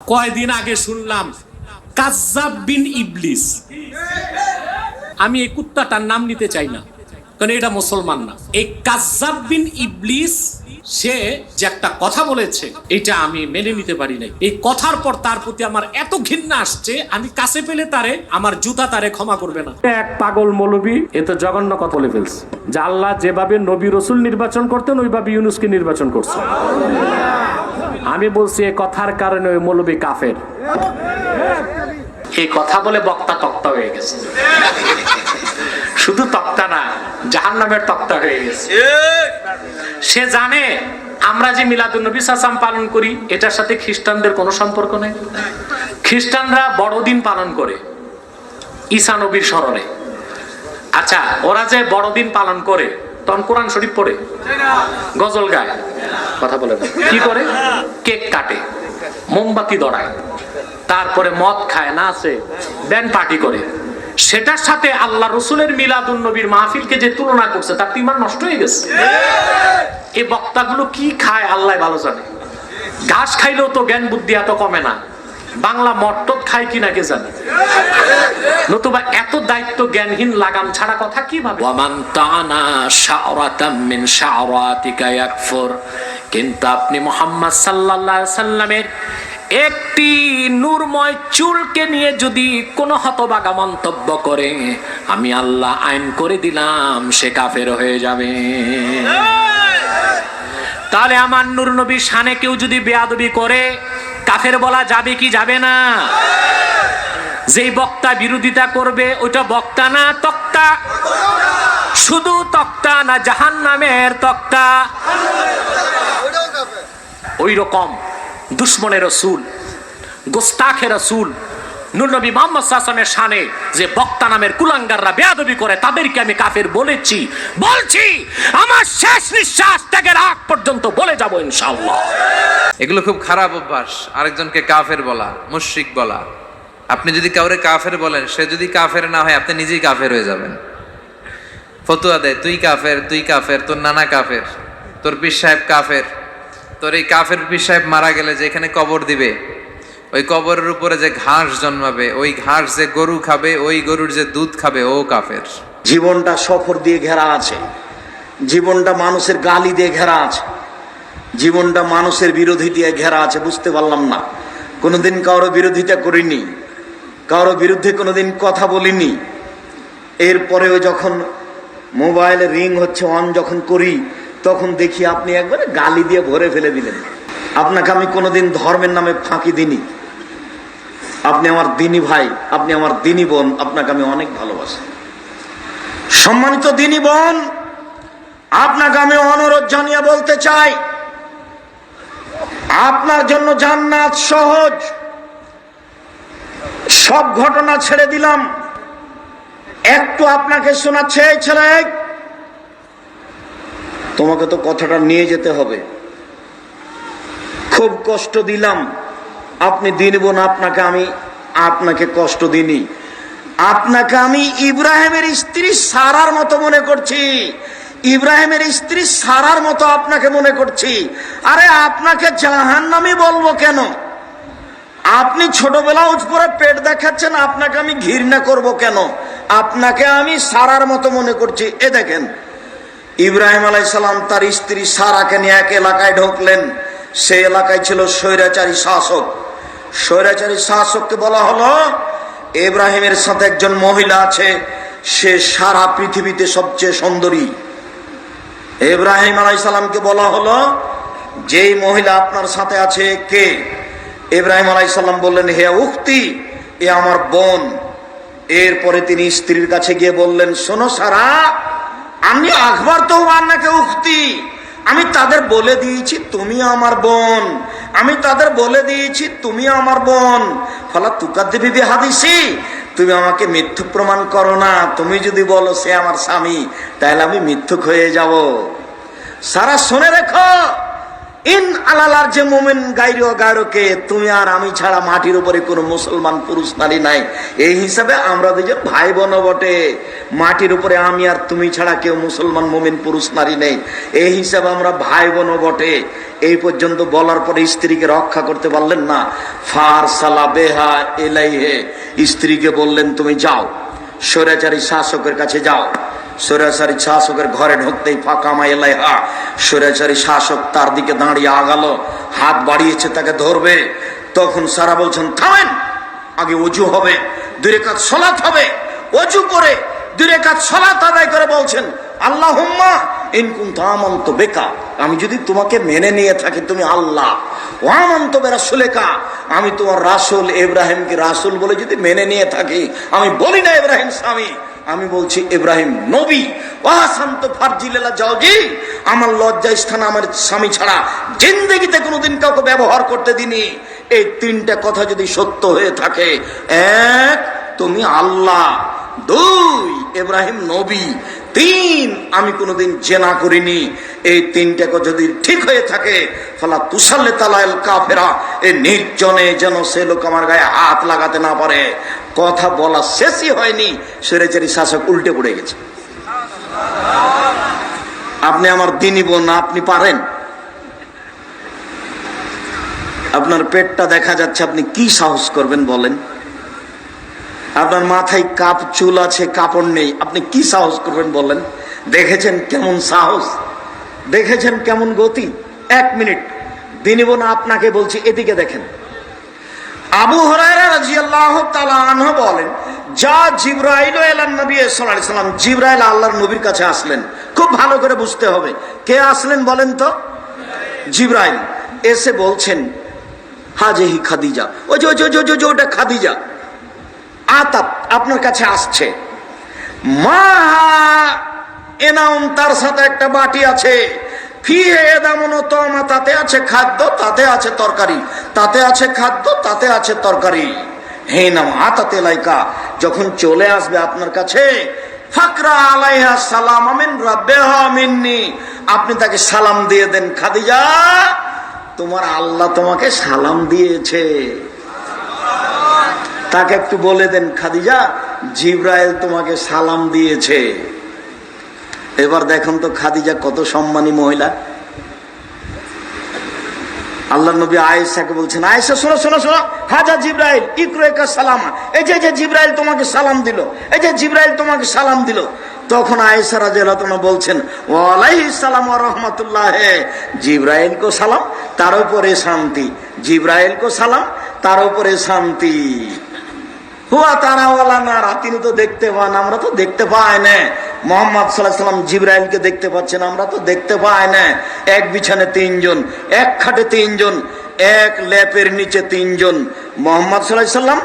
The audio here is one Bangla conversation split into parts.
কয়দিন আগে শুনলাম কাজাব বিন ইবলিস। আমি এই কুত্তাটার নাম নিতে চাই না। কারণ এটা মুসলমান না। এই কাজ্জাব বিন ইবলিস সে যে একটা কথা বলেছে এটা আমি মেনে নিতে পারি নাই। এই কথার পর তার প্রতি আমার এত ঘৃণা আসছে আমি কাছে পেলে তারে আমার জুতা তারে ক্ষমা করবে না। এক পাগল মৌলবী এ তো জঘন্য কথা বলে ফেলছে। যে আল্লাহ যেভাবে নবী রসুল নির্বাচন করতেন ওইভাবে ইউনুসকে নির্বাচন করছে। আমি বলছি এ কথার কারণে ওই মৌলবী কাফের। এই কথা বলে বক্তা তক্তা হয়ে গেছে। শুধু তক্তা না জাহান নামের তক্তা হয়ে গেছে। সে জানে আমরা যে মিলাদুল নবী সাসাম পালন করি এটার সাথে খ্রিস্টানদের কোনো সম্পর্ক নেই। খ্রিস্টানরা বড়দিন পালন করে ঈসা নবীর স্মরণে। আচ্ছা ওরা যে বড়দিন পালন করে তখন কোরআন শরীফ পড়ে? গজল গায়। কথা বলে কি করে? কেক কাটে মোমবাতি দড়ায়। তারপরে মদ খায় নাচে ব্যান্ড পার্টি করে। সেটার সাথে আল্লাহ রসুলের মিলাদুল নবীর মাহফিলকে যে তুলনা করছে, তার তো নষ্ট হয়ে গেছে। এই বক্তাগুলো কি খায়, আল্লাহ ভালো জানে। ঘাস খাইলেও তো জ্ঞান বুদ্ধি এত কমে না। বাংলা মট্টত খায় কিনা কে জানে? নতুবা এত দায়িত্ব জ্ঞানহীন লাগাম ছাড়া কথা কি ভাবে? কিন্তু আপনি মোহাম্মদ আলাইহি সাল্লামের একটি নূরময় চুলকে নিয়ে যদি কোনো হতবাগা মন্তব্য করে, আমি আল্লাহ আইন করে দিলাম, সে কাফের হয়ে যাবে। তাহলে আমার নূর নবীর শানে কেউ যদি বেয়াদবি করে, কাফের বলা যাবে কি যাবে না? যেই বক্তা বিরোধিতা করবে ওটা বক্তা না তক্তা? শুধু তক্তা না জাহান নামের তক্তা? ওই রকম দুশ্মনের রসুল, গোস্তাখের রসুল নুরনবী মোহাম্মদ সাসমের শানে যে বক্তা নামের কুলাঙ্গাররা বেয়াদবি করে, তাদেরকে আমি কাফের বলেছি। বলছি, আমার শেষ নিঃশ্বাস ত্যাগের আগ পর্যন্ত বলে যাব ইনশাআল্লাহ। এগুলো খুব খারাপ অভ্যাস, আরেকজনকে কাফের বলা, মুশরিক বলা। আপনি যদি কাউরে কাফের বলেন, সে যদি কাফের না হয়, আপনি নিজেই কাফের হয়ে যাবেন। ফতুয়া দেয়, তুই কাফের তুই কাফের, তোর নানা কাফের, তোর পীর সাহেব কাফের। তোর এই কাফের পীর সাহেব মারা গেলে যে এখানে কবর দিবে, ওই কবরের উপরে যে ঘাস জন্মাবে, ওই ঘাস যে গরু খাবে, ওই গরুর যে দুধ খাবে, ও কাফের। জীবনটা সফর দিয়ে ঘেরা আছে। জীবনটা মানুষের গালি দিয়ে ঘেরা আছে। জীবনটা মানুষের বিরোধী দিয়ে ঘেরা আছে, বুঝতে পারলাম না। কোনোদিন কারও বিরোধিতা করিনি, কারও বিরুদ্ধে কোনোদিন কথা বলিনি। এরপরেও যখন মোবাইলে রিং হচ্ছে, অন যখন করি তখন দেখি আপনি একবারে গালি দিয়ে ভরে ফেলে দিলেন। আপনাকে আমি কোনোদিন ধর্মের নামে ফাঁকি দিনি আপনি আমার দিনী ভাই, আপনি আমার দিনী বোন, আপনাকে আমি অনেক ভালোবাসি। সম্মানিত দিনী বোন, আপনাকে আমি অনুরোধ জানিয়ে বলতে চাই, আপনার জন্য জান্নাত সহজ। সব ঘটনা ছেড়ে দিলাম। একটু আপনাকে শোনাচ্ছে, এই ছেলে। তোমাকে তো কথাটা নিয়ে যেতে হবে। খুব কষ্ট দিলাম। আপনি দিন বোন, আপনাকে আমি, আপনাকে কষ্ট দিনি আপনাকে আমি ইব্রাহিমের স্ত্রী সারার মতো মনে করছি। ইব্রাহিমের স্ত্রী সারার মতো আপনাকে মনে করছি। আরে আপনাকে জাহান বলব কেন? আপনি ছোটবেলা করে পেট দেখাচ্ছেন, আপনাকে আমি ঘৃণা করব কেন? আপনাকে আমি সারার মতো মনে করছি। এ দেখেন ইব্রাহিম আলাইসাল্লাম তার স্ত্রী সারাকে নিয়ে এক এলাকায় ঢুকলেন। সে এলাকায় ছিল স্বৈরাচারী শাসক। স্বৈরাচারী শাসককে বলা হলো, ইব্রাহিমের সাথে একজন মহিলা আছে, সে সারা পৃথিবীতে সবচেয়ে সুন্দরী। ইব্রাহিম আলাইসাল্লামকে বলা হলো, যেই মহিলা আপনার সাথে আছে কে? ইব্রাহিম আলাইসাল্লাম বললেন, হে উক্তি, এ আমার বোন। এরপরে তিনি স্ত্রীর কাছে গিয়ে বললেন, শোনো সারা আমি আকবর তো নাকে উক্তি? আমি তাদের বলে দিয়েছি, তুমি আমার বোন। আমি তাদের বলে দিয়েছি, তুমি আমার বোন। ফলা তুকার দেবী হাদিসি তুমি আমাকে মিথ্যু প্রমাণ করো না। তুমি যদি বলো সে আমার স্বামী, তাহলে আমি মিথ্যুক হয়ে যাব। সারা শুনে রেখো। ইন আলালার যে মোমেন গাইরো গায়রকে, তুমি আর আমি ছাড়া মাটির উপরে কোনো মুসলমান পুরুষ নারী নাই। এই হিসাবে আমরা দুজন ভাই বোন বটে। মাটির উপরে আমি আর তুমি ছাড়া কেউ মুসলমান মোমেন পুরুষ নারী নেই। এই হিসাবে আমরা ভাই বোন বটে। এই পর্যন্ত বলার পরে স্ত্রীকে রক্ষা করতে পারলেন না। ফার সালা বেহা এলাইহে। স্ত্রীকে বললেন, তুমি যাও। স্বৈরাচারী শাসকের কাছে যাও। স্বৈরাচারী শাসকের ঘরে ঢুকতেই ফাঁকা মাইলাই হা স্বৈরাচারী শাসক তার দিকে দাঁড়িয়ে আগালো, হাত বাড়িয়েছে তাকে ধরবে। তখন সারা বলছেন, থামেন, আগে অজু হবে দূরে কাজ সলাৎ হবে, অজু করে দূরে কাজ সলাৎ আদায় করে বলছেন আল্লাহ হুম্মা ইনকুম তামন্ত বেকা, আমি যদি তোমাকে মেনে নিয়ে থাকি তুমি আল্লাহ। ওয়ামন্ত বেরা সুলেকা আমি তোমার রাসুল ইব্রাহিমকে রাসুল বলে যদি মেনে নিয়ে থাকি, আমি বলি না ইব্রাহিম স্বামী আমি বলছি, ইব্রাহিম, নবী ওয়াহাসান্ত ফারজিলেলা যাওজি আমার লজ্জা স্থান আমার স্বামী ছাড়া জিন্দগিতে কোনোদিন কাউকে ব্যবহার করতে দিনি। এই তিনটা কথা যদি সত্য হয়ে থাকে, এক, তুমি আল্লাহ, দুই, ইব্রাহিম, নবী, তিন, আমি কোনোদিন জেনা করিনি। এই তিনটা যদি ঠিক হয়ে থাকে, ফলা তুষালে তালাল কাফেরা এই নির্জনে যেন সে লোক আমার গায়ে হাত লাগাতে না পারে। কথা বলা শেষই হয়নি, সেরেচারি শাসক উল্টে পড়ে গেছে। আপনি আমার দিনই বোন আপনি পারেন। আপনার পেটটা দেখা যাচ্ছে, আপনি কি সাহস করবেন বলেন? আপনার মাথায় কাপ, চুল আছে, কাপড় নেই, আপনি কি সাহস করবেন বলেন? দেখেছেন কেমন সাহস? দেখেছেন কেমন গতি? এক মিনিট। দিনী বোন, আপনাকে বলছি, এদিকে দেখেন। আবু হরাইরা রাদিয়াল্লাহু তাআলা বলেন, যা জিবরাইল এলান নবী আলাইহি সাল্লাম, জিবরাইল আল্লাহর নবীর কাছে আসলেন, খুব ভালো করে বুঝতে হবে। কে আসলেন বলেন তো? জিবরাইল। এসে বলছেন হাজেহি খাদিজা। ওই যে যে ওটা খাদিজা। আতাপ আপনার কাছে আসছে। মা এনাম তার সাথে একটা বাটি আছে। তাতে আছে খাদ্য, তাতে আছে তরকারি। তাতে আছে খাদ্য, তাতে আছে তরকারি। হে নাম লাইকা, যখন চলে আসবে আপনার কাছে, ফাকরা আলাইহা সালাম, আমিন রাব্বেহা মিন্নি। আপনি তাকে সালাম দিয়ে দেন, খাদিজা, তোমার আল্লাহ তোমাকে সালাম দিয়েছে। তাকে একটু বলে দেন, খাদিজা, জিব্রাইল তোমাকে সালাম দিয়েছে। এবার দেখুন তো খাদিজা কত সম্মানী মহিলা। আল্লাহ নবী আয়েশাকে বলছেন, আয়েশা, শোনো শোনো শোনো, হাজা জিব্রাইল, ইকরো একা সালামা। এই যে যে জিব্রাইল তোমাকে সালাম দিল, এই যে জিব্রাইল তোমাকে সালাম দিল, তখন আয়েশা রাজিয়াল্লাহু বলছেন ওয়ালাইহি সালাম রাহমাতুল্লাহ। জিব্রাইল কো সালাম, তার উপরে শান্তি। জিব্রাইল কো সালাম, তার উপরে শান্তি। হুয়া তারা ওয়ালা নারা, তিনি তো দেখতে পান, আমরা তো দেখতে পাই না। মোহাম্মদ সাল্লাহ সাল্লাম দেখতে পাচ্ছেন, আমরা তো দেখতে পাই না। এক বিছানে তিনজন, এক খাটে তিনজন, এক ল্যাপের নিচে তিনজন। মোহাম্মদ সাল্লাহ সাল্লাম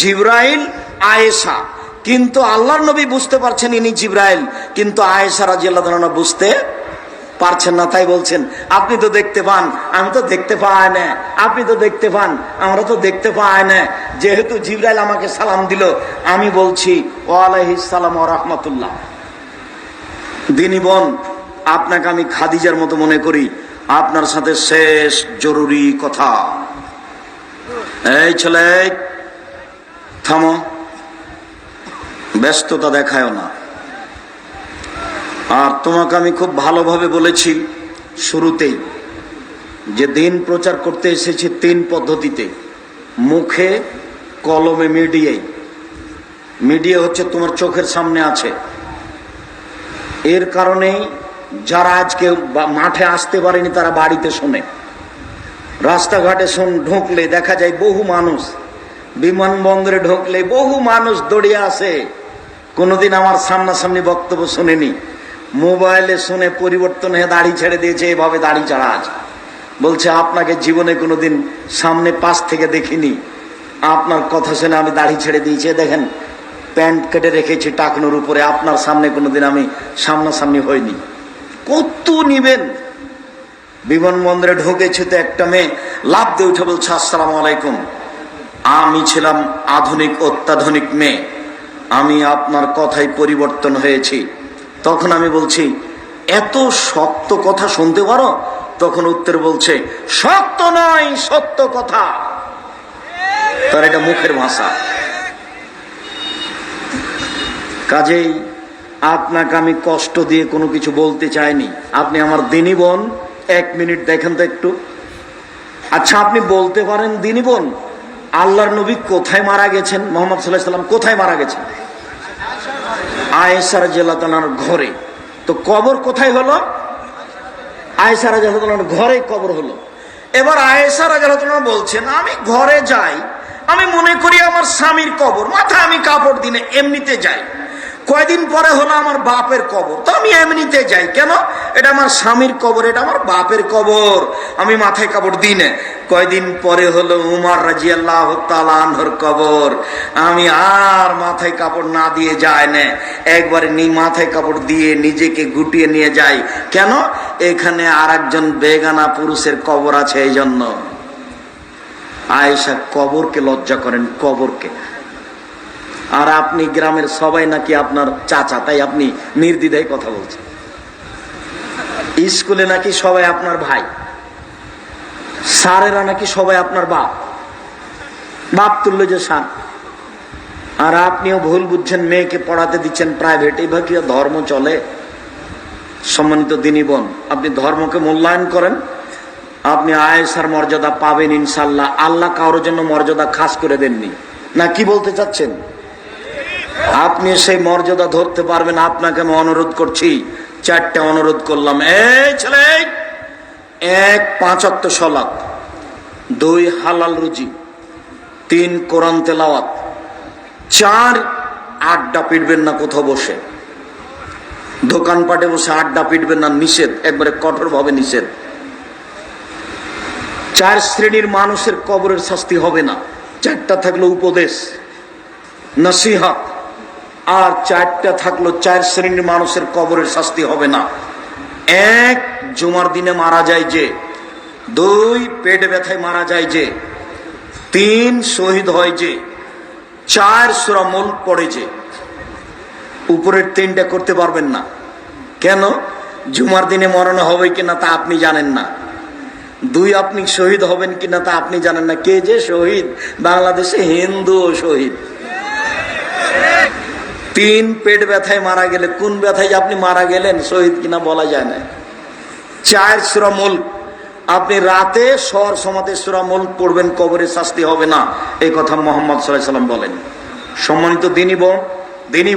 জিব্রাইল, আয়েশা। কিন্তু আল্লাহর নবী বুঝতে পারছেন ইনি জিব্রাইল। কিন্তু আয়েশা রাজি আল্লাহ বুঝতে পারছেন না, তাই বলছেন, আপনি তো দেখতে পান, আমি তো দেখতে পাই না, আপনি তো দেখতে পান, আমরা তো দেখতে পাই না। যেহেতু জিব্রাইল আমাকে সালাম দিল, আমি বলছি ওয়ালাইহিসালাম ও রহমতুল্লাহ। দিনী বোন, আপনাকে আমি খাদিজার মতো মনে করি, আপনার সাথে শেষ জরুরি কথা। এই ছেলে, থামো। ব্যস্ততা দেখায় না। আর তোমাকে আমি খুব ভালোভাবে বলেছি শুরুতেই যে দিন প্রচার করতে এসেছি তিন পদ্ধতিতে। মুখে, কলমে মিডিয়ায়। মিডিয়া হচ্ছে তোমার চোখের সামনে আছে। এর কারণেই যারা আজকে মাঠে আসতে পারেনি তারা বাড়িতে শোনে। রাস্তাঘাটে শোন ঢুকলে দেখা যায় বহু মানুষ, বিমানবন্দরে ঢুকলে বহু মানুষ দৌড়িয়ে আসে। কোনোদিন আমার সামনাসামনি বক্তব্য শুনেনি। মোবাইলে শুনে পরিবর্তন হয়ে দাড়ি ছেড়ে দিয়েছে, এভাবে দাড়ি চাড়া আছে। বলছে, আপনাকে জীবনে কোনোদিন সামনে পাশ থেকে দেখিনি। আপনার কথা শুনে আমি দাড়ি ছেড়ে দিয়েছি। দেখেন, প্যান্ট কেটে রেখেছি টাকনোর উপরে, আপনার সামনে কোনোদিন আমি সামনাসামনি হইনি। কত নিবেন? বিমানবন্দরে ঢুকেছে তো একটা মেয়ে লাভ দিয়ে উঠে বলছে, আসসালাম আলাইকুম। আমি ছিলাম আধুনিক অত্যাধুনিক মেয়ে। আমি আপনার কথাই পরিবর্তন হয়েছি। তখন আমি বলছি, এত শক্ত কথা শুনতে পারো? তখন উত্তর বলছে, শক্ত নয় সত্য কথা। তার এটা মুখের ভাষা। কাজেই আপনাকে আমি কষ্ট দিয়ে কোনো কিছু বলতে চাইনি। আপনি আমার দিনী বোন, এক মিনিট দেখেন তো একটু। আচ্ছা আপনি বলতে পারেন দিনী বোন, আল্লাহর নবী কোথায় মারা গেছেন? মোহাম্মদ সাল্লাহ সাল্লাম কোথায় মারা গেছেন? আয়েসার জেলাতনার ঘরে। তো কবর কোথায় হলো? আয়েসার জেলাতনার ঘরে কবর হলো। এবার আয়েসার জেলাতনা বলছেন, আমি ঘরে যাই, আমি মনে করি আমার স্বামীর কবর, মাথায় আমি কাপড় দিনে এমনিতে যাই। কয়দিন পরে হলো আমার বাপের কবর? তো আমি এমনিতে যাই। কেন? এটা আমার স্বামীর কবর, এটা আমার বাপের কবর। আমি মাথায় কাপড় দিই না। কয়দিন পরে হলো উমার রাজি আল্লাহ তালানহর কবর। আমি আর মাথায় কাপড় না দিয়ে যায় না। একবারে নি মাথায় কাপড় দিয়ে নিজেকে গুটিয়ে নিয়ে যাই। কেন? এখানে আর একজন বেগানা পুরুষের কবর আছে এই জন্য আয়েশা কবরকে লজ্জা করেন, কবরকে। আর আপনি গ্রামের সবাই নাকি আপনার চাচা, তাই আপনি নির্দ্বিধায় কথা বলছেন। স্কুলে নাকি সবাই আপনার ভাই। স্যারেরা নাকি সবাই আপনার বাপ। বাপ তুল্য যে সান। আর আপনিও ভুল বুঝছেন, মেয়েকে পড়াতে দিচ্ছেন প্রাইভেট এভাবে কি ধর্ম চলে। সম্মানিত দিনী বোন, আপনি ধর্মকে মূল্যায়ন করেন। আপনি আয়েসার মর্যাদা পাবেন ইনশাল্লাহ। আল্লাহ কারোর জন্য মর্যাদা খাস করে দেননি। না, কি বলতে চাচ্ছেন? আপনি সেই মর্যাদা ধরতে পারবেন, আপনাকে আমি অনুরোধ করছি। চারটে অনুরোধ করলাম। এই ছেলে, এক পাঁচাত্ত সলাপ দুই হালাল রুজি, তিন কোরআন তেলাওয়াত, চার আড্ডা পিটবেন না কোথাও বসে। দোকানপাটে বসে আড্ডা পিটবেন না, নিষেধ, একবারে কঠোরভাবে নিষেধ। চার শ্রেণির মানুষের কবরের শাস্তি হবে না। চারটা থাকল উপদেশ, নসিহত। আর চারটা থাকল চার শ্রেণির মানুষের কবরের শাস্তি হবে না। এক, জুমার দিনে মারা যায় যে। দুই, পেট ব্যথায় মারা যায় যে। তিন, শহীদ হয় যে। চার, সুরা মুল্ক পড়ে যে। উপরের তিনটা করতে পারবেন না। কেন? জুমার দিনে মরণ হবে কিনা তা আপনি জানেন না। দুই, আপনি শহীদ হবেন কিনা তা আপনি জানেন না। কে যে শহীদ? বাংলাদেশে হিন্দু শহীদ। তিন পেট ব্যথায় মারা গেলে, কোন ব্যথায় আপনি মারা গেলেন শহীদ কিনা বলা যায় না। চার সুরা আপনি রাতে সর সমাতে সুরা করবেন পড়বেন, কবরে শাস্তি হবে না। এই কথা মোহাম্মদ সাল্লাহ সাল্লাম বলেন। সম্মানিত দিনই ভাই।